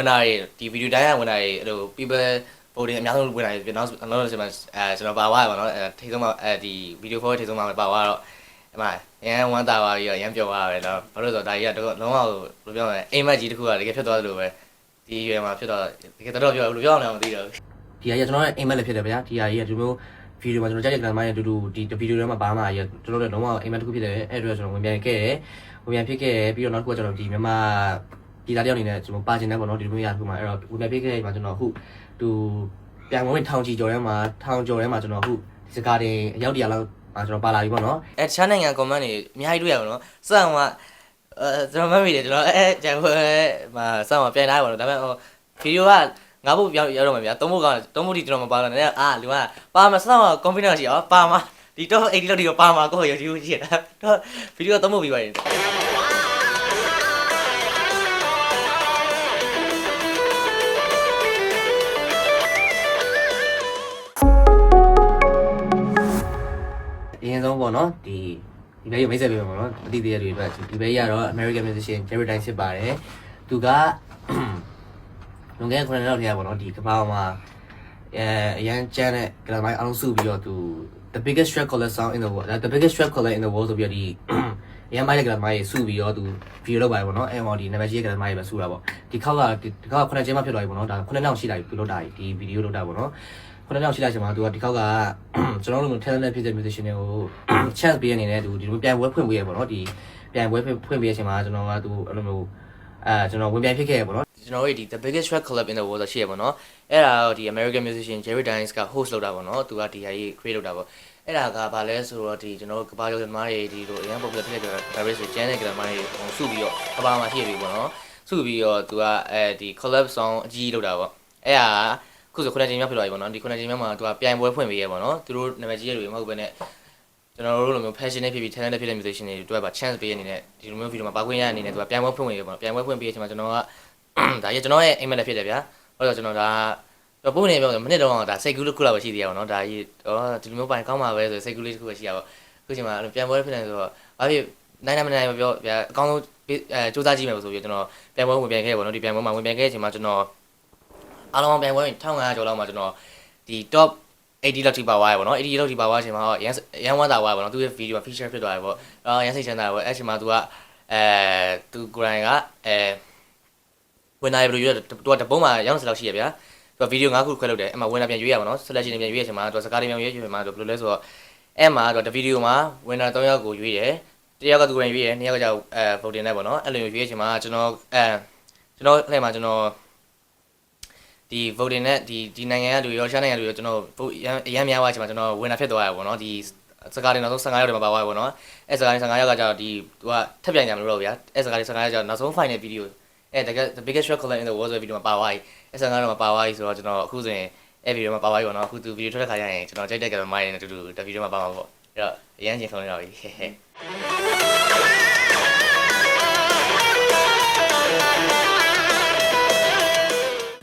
ဝင်တာတွေဒီဗီဒီယိုတိုင်းကဝင်တာတွေအဲ့လို people voting အများဆုံးဝင်တာတွေနောက်နောက်ဆိုမှအဲကျွန်တော်ပါသွားရပါတော့အဲထိဆုံးမှာအဲဒီဗီဒီယိုဖိုးထိဆုံးမှာပါသွားတော့အမရန်ဝမ်းတာပါပြီးတော့ရန်ပြောသွားရတယ်တော့ဘာလို့လဲဆိုတော့ဒါကြီးကတော့လုံးဝဘယ်လိုပြောမလဲအိမ်မက်ကြီးတစ်ခုကတကယ်ဖြစ်သွားတယ်လို့ပဲဒီရွယ်မှာဖြစ်တော့တကယ်တော့ပြောဘယ်လိုပြောအောင်လဲမသိတော့ဘူးဒီဟာကြီးကျွန်တော်ရဲ့အိမ်မက်လည်းဖြစ်တယ်ဗျာဒီဟာကြီးကဒီလိုဗီဒီယိုမှာကျွန်တော်ကြိုက်တဲ့ကလမိုင်းနဲ့အတူတူဒီဗီဒီယိုထဲမှာဘာမှရကျွန်တော်တို့လုံးဝအိမ်မက်တစ်ခုဖြစ်တယ်အဲ့အတွက်ကျွန်တော်ဝင်ပြန်ခဲ့တယ်ဝင်ပြန်ဖြစ်ခဲ့တယ်ပြီးတော့နောက်တစ်ခုကကျွန်တော်ဒီမြန်မာ ပြည်သားတယောက်အနေနဲ့ကျွန်တော်ပါချင်တယ်ပေါ့နော်ဒီလိုမျိုးရခုမှာအဲ့တော့ဝင်ပြန်ဖြစ်ခဲ့မှာကျွန်တော်အခုသူပြန်ဝင်ထောင်ချီကျော်ထဲမှာထောင်ကျော်ထဲမှာကျွန်တော်အခုဒီစကားတင်အရောက်တရားလောက်မှာကျွန်တော်ပါလာပြီပေါ့နော်အဲတခြားနိုင်ငံ comment တွေအများကြီးတွေ့ရပါတော့စံကအဲကျွန်တော်မမေ့တယ်ကျွန်တော်အဲဂျန်ခွဲမှာစံမှာပြန်လာပါတော့ဒါပေမဲ့ဟိုဗီဒီယိုကငါ့ဘုတ်ပြောင်းရောက်တော့မှာဗျာသုံးဘုတ်ကသုံးဘုတ်ဒီကျွန်တော်မပါတော့နဲ့အာလူကပါမစံမှာ confidence ရှိအောင်ပါမဒီတော့80လောက်ဒီတော့ပါမှာကိုရုပ်ကြည့်ကြည့်တာတော့ဗီဒီယိုသုံးဘုတ်ပြီးပါတယ် အရင်ဆုံးပေါ့နော်ဒီဒီဘဲရမိတ်ဆက်ပေးမှာပေါ့နော်အတိသေးရတွေအတွက်ဒီဘဲရတော့ American musician Jerry Dine ဖြစ်ပါတယ်သူကလွန်ခဲ့တဲ့9နှစ်လောက်တည်းကပေါ့နော်ဒီကမ္ဘာမှာအဲအရန်ကျန်းတဲ့ကလမိုင်းအောင်စုပြီးတော့သူ the biggest track color song in the world the biggest track color in the world ဆိုပြီးတော့ဒီအရန်မိုင်းတဲ့ကလမိုင်းစုပြီးတော့သူဗီဒီယိုလုပ်ပါတယ်ပေါ့နော်အဲမော်ဒီနာမည်ကြီးတဲ့ကလမိုင်းပဲစုတာပေါ့ဒီခေါက်ကဒီခေါက်က9ကျင်းမှဖြစ်သွားပြီပေါ့နော်ဒါ9နှစ်ရှိလာပြီပြုလုပ်တာဒီဗီဒီယိုလုပ်တာပေါ့နော် ခုနကရှိလိုက်ချင်မှာသူကဒီခေါက်ကကျွန်တော်တို့လို talent ဖြစ်တဲ့ musician တွေကို chance ပေးရအနေနဲ့သူဒီလိုပြန်ပွဲဖွင့်ပေးရပေါ့နော်ဒီပြန်ပွဲဖွင့်ပေးရချင်မှာကျွန်တော်ကသူအဲ့လိုမျိုးအဲကျွန်တော်ဝင်ပြန်ဖြစ်ခဲ့ရပေါ့နော်ကျွန်တော်တို့ဒီ the biggest track club in the world ဆိုရှိရပါတော့အဲ့ဒါတော့ဒီ American musician Jerry Dines က host လုပ်တာပေါ့နော်သူကဒီဟာကြီး create လုပ်တာပေါ့အဲ့ဒါကဘာလဲဆိုတော့ဒီကျွန်တော်တို့ကဘာရုပ်သမားတွေဒီလိုအရင် popular ဖြစ်တဲ့ Paris ဆိုကျန်းတဲ့ကလမားတွေဟိုစုပြီးတော့ကဘာမှာရှိပြီပေါ့နော်စုပြီးတော့သူကအဲဒီ collab song အကြီးလုပ်တာပေါ့အဲ့ဒါ ခုဆိုခုနချိန်မြောက်ဖြစ်သွားပြီပေါ့နော်ဒီခုနချိန်မြောက်မှာသူကပြိုင်ပွဲဖွင့်ပေးရပေါ့နော်သူတို့နာမည်ကြီးရတွေမဟုတ်ဘဲနဲ့ကျွန်တော်တို့လိုမျိုး passion နဲ့ဖြစ်ပြီး talent နဲ့ဖြစ်တဲ့ musician တွေတို့ကပါ chance ပေးရအနေနဲ့ဒီလိုမျိုးဗီဒီယိုမှာပါခွင့်ရအနေနဲ့သူကပြိုင်ပွဲဖွင့်ပေးရပေါ့နော်ပြိုင်ပွဲဖွင့်ပေးရချိန်မှာကျွန်တော်ကဒါကြီးကျွန်တော်ရဲ့အိမ်မက်လည်းဖြစ်တယ်ဗျာဟုတ်တော့ကျွန်တော်ဒါတော့ပုံနေပြောမနစ်တော့ဒါစိတ်ကူးတစ်ခုလောက်ပဲရှိသေးရပါတော့ဒါကြီးတော့ဒီလိုမျိုးပိုင်ကောင်းပါပဲဆိုစိတ်ကူးလေးတစ်ခုပဲရှိရပါအခုချိန်မှာပြန်ပွဲဖြစ်နေဆိုတော့ဘာဖြစ်နိုင်နိုင်မနိုင်မပြောဗျာအကောင်းဆုံးအဲစူးစမ်းကြည့်မယ်ဆိုပြီးကျွန်တော်ပြန်ပွဲဝင်ပြန်ခဲ့ပေါ့နော်ဒီပြန်ပွဲမှာဝင်ပြန်ခဲ့ချိန်မှာကျွန်တော် အားလုံးပြန်ပွဲ1500ကျော်လောက်မှာကျွန်တော်ဒီ top 80လောက်ထိပါသွားရပေါ့နော်80လောက်ထိပါသွားချိန်မှာရန်ရန်ဝမ်းသာသွားပါတော့သူရဲ့ဗီဒီယိုမှာ feature ဖြစ်သွားတယ်ပေါ့အော်ရန်စိတ်ချမ်းသာပေါ့အဲ့ချိန်မှာသူကအဲသူကိုယ်တိုင်ကအဲဝင်လာဘယ်လိုရွေးသူကတပုံးမှာရောင်းစလောက်ရှိရဗျာသူကဗီဒီယို၅ခုခွဲလုပ်တယ်အဲ့မှာဝင်လာပြန်ရွေးရပါတော့ selection ပြန်ရွေးရချိန်မှာသူကစကားတွေပြန်ရွေးရချိန်မှာသူဘယ်လိုလဲဆိုတော့အဲ့မှာတော့ဒီဗီဒီယိုမှာဝင်လာ၃ယောက်ကိုရွေးတယ်တယောက်ကသူကိုယ်တိုင်ရွေးတယ်နှစ်ယောက်ကကြောက်အဲ voting နဲ့ပေါ့နော်အဲ့လိုရွေးရချိန်မှာကျွန်တော်အဲကျွန်တော်အဲ့မှာကျွန်တော် ဒီ voting နဲ့ဒီဒီနိုင်ငံကလူရောရှားနိုင်ငံလူရောကျွန်တော် vote အရမ်းများသွားချိန်မှာကျွန်တော်ဝင်လာဖြစ်သွားရပါတော့နော်ဒီစကားတွေနောက်ဆုံး15ရောက်တယ်မှာပါသွားရပါတော့အဲ့စကားတွေ15ရောက်ကကြောက်ဒီသူကထပ်ပြန်ကြမလို့တော့ဗျာအဲ့စကားတွေ15ရောက်ကြောက်နောက်ဆုံး final video အဲ့တကယ် the biggest shot color in the world ဆိုတဲ့ဗီဒီယိုမှာပါသွားပြီအဲ့15တော့မှာပါသွားပြီဆိုတော့ကျွန်တော်အခုဆိုရင်အဲ့ဗီဒီယိုမှာပါသွားပြီပေါ့နော်အခုသူဗီဒီယိုထွက်တဲ့ခါကျရင်ကျွန်တော်ကြိုက်တဲ့ကင်မရာနဲ့အတူတူဒီဗီဒီယိုမှာပါမှာပေါ့အဲ့တော့အရန်ကျင်ဆုံးနေတော့ပြီ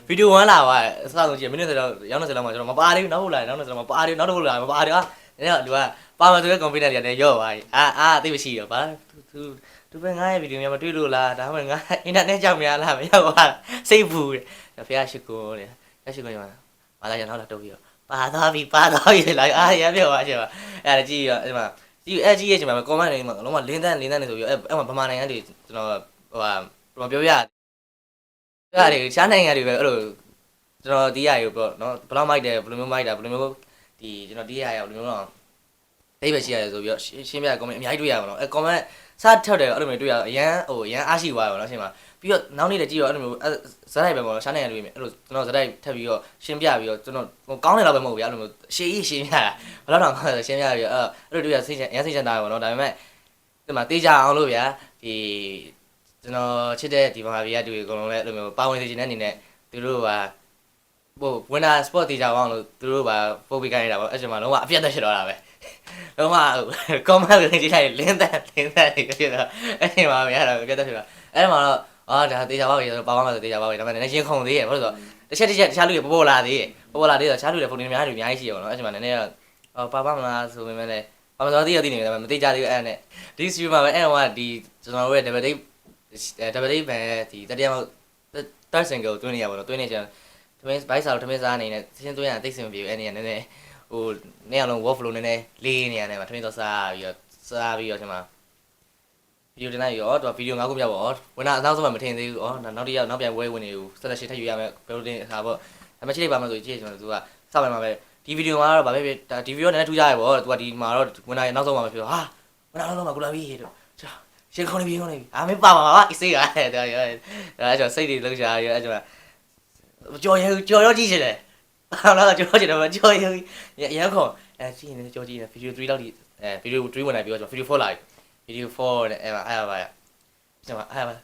ဗီဒီယို1လာသွားအစဆုံးကြည့်မိနစ်ဆိုတော့ရောင်းနေစလောက်မှာကျွန်တော်မပါသေးဘူးနောက်ဟုတ်လာနောက်နေစလောက်မှာပါသေးနောက်တစ်ခုလာမပါသေးอ่ะအဲ့တော့လူကပါမဆိုတဲ့ confidence တွေလည်းရော့သွားပြီအာအာသိမရှိတော့ပါသူသူပဲငါရဲ့ဗီဒီယိုများမတွေ့လို့လားဒါမှမဟုတ်ငါအင်တာနက်ကြောင့်များလားမရောက်ပါစိတ်ဘူးတဲ့ဖះရှိကိုတဲ့ဖះရှိကိုညီမမလာရနောက်လာတော့ပြီးတော့ပါသွားပြီပါသွားပြီလာအာရပြောပါချက်ပါအဲ့ဒါကြည့်ရအဲ့မှာကြည့်အဲ့ကြည့်ရချိန်မှာ comment တွေမှာလုံးဝလင်းတန်းလင်းတန်းနေဆိုပြီးအဲ့အဲ့မှာဗမာနိုင်ငံတွေကျွန်တော်ဟိုဟာဘယ်လိုပြောပြရအဲ့ ဒါတွေရှားနိုင်ငံတွေပဲအဲ့လိုကျွန်တော်ဒီရရုပ်ပေါ့နော်ဘယ်လောက်မိုက်တယ်ဘယ်လိုမျိုးမိုက်တာဘယ်လိုမျိုးဒီကျွန်တော်ဒီရရဘယ်လိုမျိုးတော့အိဗယ်ရှိရတယ်ဆိုပြီးတော့ရှင်းပြ comment အများကြီးတွေ့ရပါတော့အဲ comment စထက်တယ်အဲ့လိုမျိုးတွေ့ရအရန်ဟိုအရန်အားရှိသွားပါတော့ရှင်းပါပြီးတော့နောက်နေ့လည်းကြည့်တော့အဲ့လိုမျိုးဇက်လိုက်ပဲပေါ့နော်ရှားနိုင်ငံတွေအဲ့လိုကျွန်တော်ဇက်လိုက်ထပ်ပြီးတော့ရှင်းပြပြီးတော့ကျွန်တော်ဟိုကောင်းတယ်တော့ပဲမဟုတ်ဘူးအဲ့လိုမျိုးရှေးကြီးရှင်းပြတာဘယ်တော့တောင်ကောင်းတယ်ရှင်းပြပြီးတော့အဲ့လိုတွေ့ရစိတ်ချအရန်စိတ်ချတာပဲပေါ့နော်ဒါပေမဲ့ဒီမှာတေးကြအောင်လို့ဗျာဒီ ကျွန်တော်ချစ်တဲ့ဒီမှာဗျာတူတွေအကုန်လုံးလည်းအဲ့လိုမျိုးပါဝင်နေခြင်းတဲ့အနေနဲ့သူတို့ကဟို winner sport တေးကြအောင်လို့သူတို့ကပို့ပေးခိုင်းနေတာပေါ့အဲ့ချိန်မှာလုံးဝအပြတ်သက်ဖြစ်တော့တာပဲလုံးဝ comment တွေကြည့်လိုက်လင်းသက်လင်းသက်တွေဖြစ်တော့အဲ့ဒီမှာမရတော့ပြတ်သက်ဖြစ်တော့အဲ့ဒီမှာတော့အာဒါတေချာပါပြီဆိုတော့ပါပါမှာဆိုတေချာပါပြီဒါပေမဲ့နည်းနည်းရင်ခုန်သေးရဲ့ဘာလို့ဆိုတော့တစ်ချက်တစ်ချက်တခြားလူတွေပေါ်ပေါ်လာသေးရဲ့ပေါ်ပေါ်လာသေးတော့တခြားလူတွေပုံနေများတွေအများကြီးရှိရပါတော့အဲ့ဒီမှာနည်းနည်းတော့ပါပါမလားဆိုပေမဲ့လည်းပါမစောသေးရသေးနေတယ်မသေးကြသေးဘူးအဲ့နဲ့ဒီ stream မှာပဲအဲ့တော့ကဒီကျွန်တော်တို့ရဲ့ double date double date ပဲဒီတတိယမြောက် third single တွင်းနေရပါတော့တွင်းနေချင်သမင်းဘိုက်စာတော့သမင်းစားအနေနဲ့သင်းတွင်းရတိတ်စင်မပြေဘူးအဲ့နေရနည်းနည်းဟိုနေ့အောင်လုံး work flow နည်းနည်းလေးနေရတယ်မှာသမင်းတော့စားပြီးတော့စားပြီးတော့ဒီမှာဗီဒီယိုတင်လိုက်ရောတော့ဗီဒီယို၅ခုမြောက်ပေါ့ဝင်တာအနောက်ဆုံးမှမထင်သေးဘူးဩနောက်တစ်ယောက်နောက်ပြန်ဝဲဝင်နေဘူး selection ထပ်ယူရမယ်ဘယ်လိုတင်ဟာပေါ့ဒါမှချိလိုက်ပါမယ်ဆိုကြည့်ကျွန်တော်သူကစောက်ပြန်မှာပဲဒီဗီဒီယိုမှာတော့ဗာပဲဒါဒီဗီဒီယိုနည်းနည်းထူးကြရပေါ့သူကဒီမှာတော့ဝင်တာနောက်ဆုံးမှမပြောဟာဝင်တာနောက်ဆုံးမှကိုလာပြီတို့ ရှင်းခေါင်းနေပြီခေါင်းနေပြီအာမင်းပါပါပါအစ်စေးရတယ်ဒါရောဒါကျွန်တော်စိတ်တွေလှုပ်ရှားရအဲ့ကျွန်တော်ကြော်ရကြော်ရောကြည့်ချင်တယ်ဟာလားကြော်ချင်တယ်ကြော်ရရခေါ်အဲကြည့်နေကြော်ကြည့်နေဗီဒီယို3လောက်ဒီအဲဗီဒီယို3ဝင်လာပြီးတော့ကျွန်တော်ဗီဒီယို4လာဗီဒီယို4နဲ့အဲ့မှာအဲ့ပါကျွန်တော်အဲ့ပါ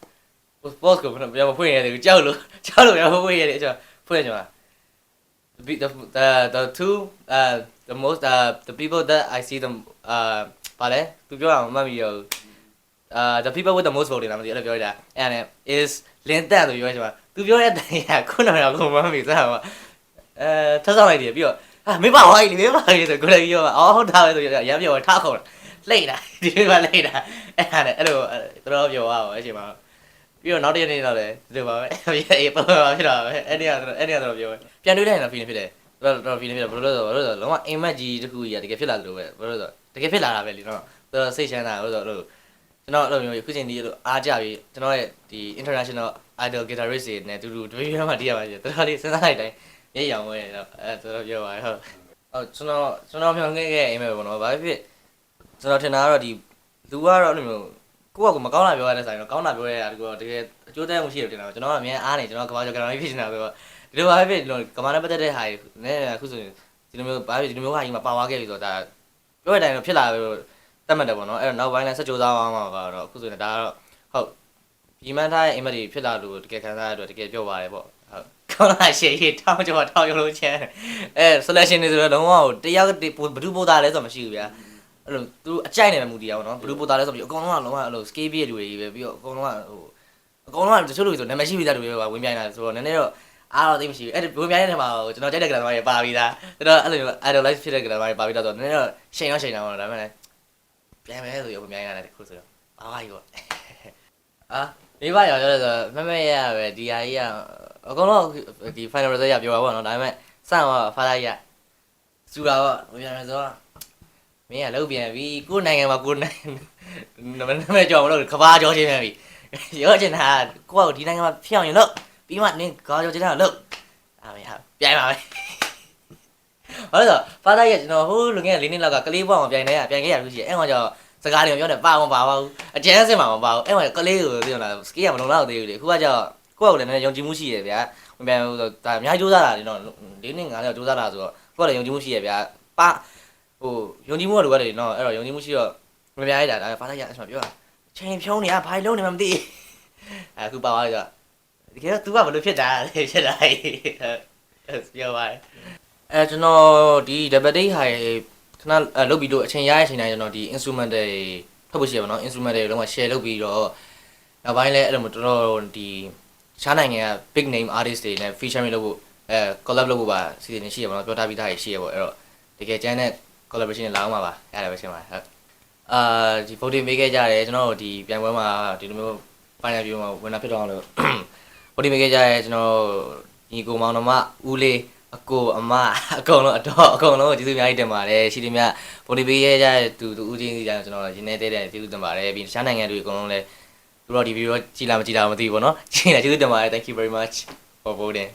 post ကိုပြန်မဖွင့်ရတယ်ကြောက်လို့ကြောက်လို့ပြန်မဖွင့်ရတယ်ကျွန်တော်ဖွင့်ကျွန်တော် the the the, the two uh the most uh the people that I see them uh ပါလေသူပြောအောင်မှတ်ပြီးရော uh the people with the most voting လာမသိအဲ့လိုပြောရတာအဲ့ဒါနဲ့ is လင်းတက်လို့ပြောချင်ပါသူပြောတဲ့အတိုင်းကခုနကတော့ကိုမမှတ်မိစမ်းပါအဲထပ်ဆောင်လိုက်တယ်ပြီးတော့ဟာမင်းပါဝိုင်းလေမင်းပါလေဆိုကိုလည်းပြောပါအော်ဟုတ်တာပဲဆိုရမ်းပြောထားခုံလှိတ်တာဒီလိုပါလှိတ်တာအဲ့ဒါနဲ့အဲ့လိုတော်တော်ပြောပါအောင်အဲ့ချိန်မှာပြီးတော့နောက်တစ်နေ့တော့လေဒီလိုပါပဲအေးပေါ်ပါဖြစ်တာပဲအဲ့ဒီကတော့အဲ့ဒီကတော့ပြောပဲပြန်တွေးလိုက်ရင် feeling ဖြစ်တယ်တော်တော် feeling ဖြစ်တယ်ဘယ်လိုလဲဆိုတော့လုံးဝအိမ်မက်ကြီးတစ်ခုကြီးတကယ်ဖြစ်လာတယ်လို့ပဲဘယ်လိုလဲဆိုတကယ်ဖြစ်လာတာပဲလीနော်တော်စိတ်ချမ်းသာလို့ဆိုတော့ ကျွန်တော်အဲ့လိုမျိုးခုချိန်ဒီလိုအားကြပြီးကျွန်တော်ရဲ့ဒီ international idol guitarist တွေနဲ့တူတူတွေ့ရမှတည်ရပါရှိတယ်တော်တော်လေးစဉ်းစားလိုက်တိုင်းမျက်ရောင်ဝဲတော့အဲတော်တော်ပြောပါဟုတ်ဟုတ်ကျွန်တော်ကျွန်တော်ပြောင်းခဲ့ခဲ့အိမ်မက်ပဲပေါ့နော်ဘာဖြစ်ကျွန်တော်ထင်တာကတော့ဒီလူကတော့အဲ့လိုမျိုးကိုယ့်ကမကောင်းတာပြောရတဲ့ဆိုင်တော့ကောင်းတာပြောရတာဒီကောတကယ်အကျိုးသက်မှုရှိတယ်တင်တာကျွန်တော်ကအမြဲအားနေကျွန်တော်ကဘာကြောင့်ကံတော်ဖြစ်နေတာဆိုတော့ဒီလိုပါဖြစ်ဒီလိုကမာနဲ့ပတ်သက်တဲ့ဟာတွေနဲ့အခုဆိုရင်ဒီလိုမျိုးဘာဖြစ်ဒီလိုမျိုးဟာကြီးမှာပါသွားခဲ့ပြီဆိုတော့ဒါပြောရတဲ့အတိုင်းတော့ဖြစ်လာပြီလို့ တတ်မှတ်တယ်ပေါ့နော်အဲ့တော့နောက်ပိုင်းလည်းဆက်ကြိုးစားအောင်မှာပါတော့အခုဆိုရင်ဒါကတော့ဟုတ်ဒီမှန်ထားရဲ့အိမ်မက်တွေဖြစ်လာလို့တကယ်ခံစားရတော့တကယ်ပြောပါတယ်ပေါ့ဟုတ်ကောင်းလာရှေ့ရှေ့ထောင်းကြောထောင်းရုံလုံးချမ်းအဲ selection တွေဆိုတော့လုံးဝတယောက်ဘဒုပို့တာလဲဆိုမရှိဘူးဗျာအဲ့လိုသူအကြိုက်နေတယ်မူတရားပေါ့နော်ဘလူးပိုတာလဲဆိုပြီးအကောင်လုံးကလုံးဝအဲ့လို scale ပြည့်လူတွေကြီးပဲပြီးတော့အကောင်လုံးကဟိုအကောင်လုံးကတချို့လူတွေဆိုနာမည်ရှိပြီးသားလူတွေပဲဝင်ပြိုင်တာဆိုတော့နည်းနည်းတော့အားတော့သိမရှိဘူးအဲ့ဒီဝင်ပြိုင်တဲ့နေရာမှာကျွန်တော်ကြိုက်တဲ့ကလန်သမားတွေပါပြီးသားအဲ့တော့အဲ့လို idolize ဖြစ်တဲ့ကလန်သမားတွေပါပြီးသားဆိုတော့နည်းနည်းတော့ရှိန်တော့ရှိန်တာပေါ့ဒါပေမဲ့လည်း ပြန်မယ်ဆိုရဝင်ပြိုင်ရတယ်တခုဆိုတော့ဘာပါကြီးပေါ့အာမိဘရောပြောတယ်ဆိုမမရရပဲဒီဟာကြီးကအကောင်လုံးဒီ final result ရပြောပါပေါ့နော်ဒါပေမဲ့စံတော့ဖားလိုက်ရစူတာပေါ့ဝင်ပြိုင်မယ်ဆိုတော့မင်းကလောက်ပြန်ပြီကိုယ်နိုင်ငံမှာကိုယ်နိုင်ငံနာမည်ကြော်မလို့ကဘာကြောချင်းပြန်ပြီရောချင်တာကိုယ့်ကဒီနိုင်ငံမှာဖျောင်းရင်လို့ပြီးမှနင်းကာကြောချင်းတာလို့အာမင်းဟာပြိုင်ပါ မယ်ဟုတ်တော့ဖာသားရဲ့ကျွန်တော်ဟိုးလူငယ်လေးနှစ်လောက်ကကလေးပေါ့မှာပြိုင်နေရပြိုင်ခဲ့ရလို့ရှိရင်အဲ့မှာကျတော့စကားတွေပြောတယ်ပါမပါပါဘူးအကျန်းစင်မှာမပါဘူးအဲ့မှာကလေးကိုသိရလားစကီးကမလုံလောက်သေးဘူးလေခုကကျတော့ကိုယ့်ကလည်းနည်းနည်းယုံကြည်မှုရှိရဗျာဝင်ပြန်လို့ဒါအများကြီးစူးစမ်းတာလေနော်၄နှစ်၅နှစ်စူးစမ်းတာဆိုတော့ကိုယ့်ကလည်းယုံကြည်မှုရှိရဗျာပါ ဟိုယုံကြည်မှုကလိုရတယ်နော်အဲ့တော့ယုံကြည်မှုရှိတော့မပြားရတာဒါဖားလိုက်ရအဲ့မှာပြောတာချိန်ဖြုံးနေอ่ะဘာလုံးနေမှမသိအခုပါသွားကြတကယ်တော့ तू ကဘလို့ဖြစ်တာလဲဖြစ်တာပြောပါ အဲကျွန်တော်ဒီ double date ဟာခဏလုတ်ပြီးတော့အချိန်ရတဲ့အချိန်တိုင်းကျွန်တော်ဒီ instrument တွေထုတ်ဖို့ရှိရပါတော့ instrument တွေလုံးဝ share လုပ်ပြီးတော့နောက်ပိုင်းလဲအဲ့လိုမျိုးတော်တော်ဒီရှားနိုင်ငံက big name artist တွေနဲ့ featuring လုပ်ဖို့အဲ collab လုပ်ဖို့ပါစီစဉ်နေရှိရပါတော့ပြောထားပြီးသားရှိရပါအဲ့တော့တကယ်ကျန်းတဲ့ collaboration လာအောင်ပါပါရတယ်ပဲရှင်းပါဟုတ်အာဒီ voting ပေးခဲ့ကြတယ်ကျွန်တော်တို့ဒီပြိုင်ပွဲမှာဒီလိုမျိုး final view မှာဝင်တာဖြစ်တော့အောင်လို့ voting ပေးခဲ့ကြတယ်ကျွန်တော်ညီကိုမောင်နှမဦးလေး အကိုအမအကုန်လုံးအတော့အကုန်လုံးကိုကျေးဇူးအများကြီးတင်ပါတယ်ရှိတယ်မြတ် voting ပေးခဲ့ကြတဲ့သူသူဦးချင်းစီတိုင်းကျွန်တော်ရင်းနေတဲတဲ့ကျေးဇူးတင်ပါတယ်ပြီးတခြားနိုင်ငံတွေအကုန်လုံးလည်းသူတို့ဒီ video ကြည်လာမကြည်လာမသိဘူးပေါ့နော်ကြည်လာကျေးဇူးတင်ပါတယ် thank you very much for voting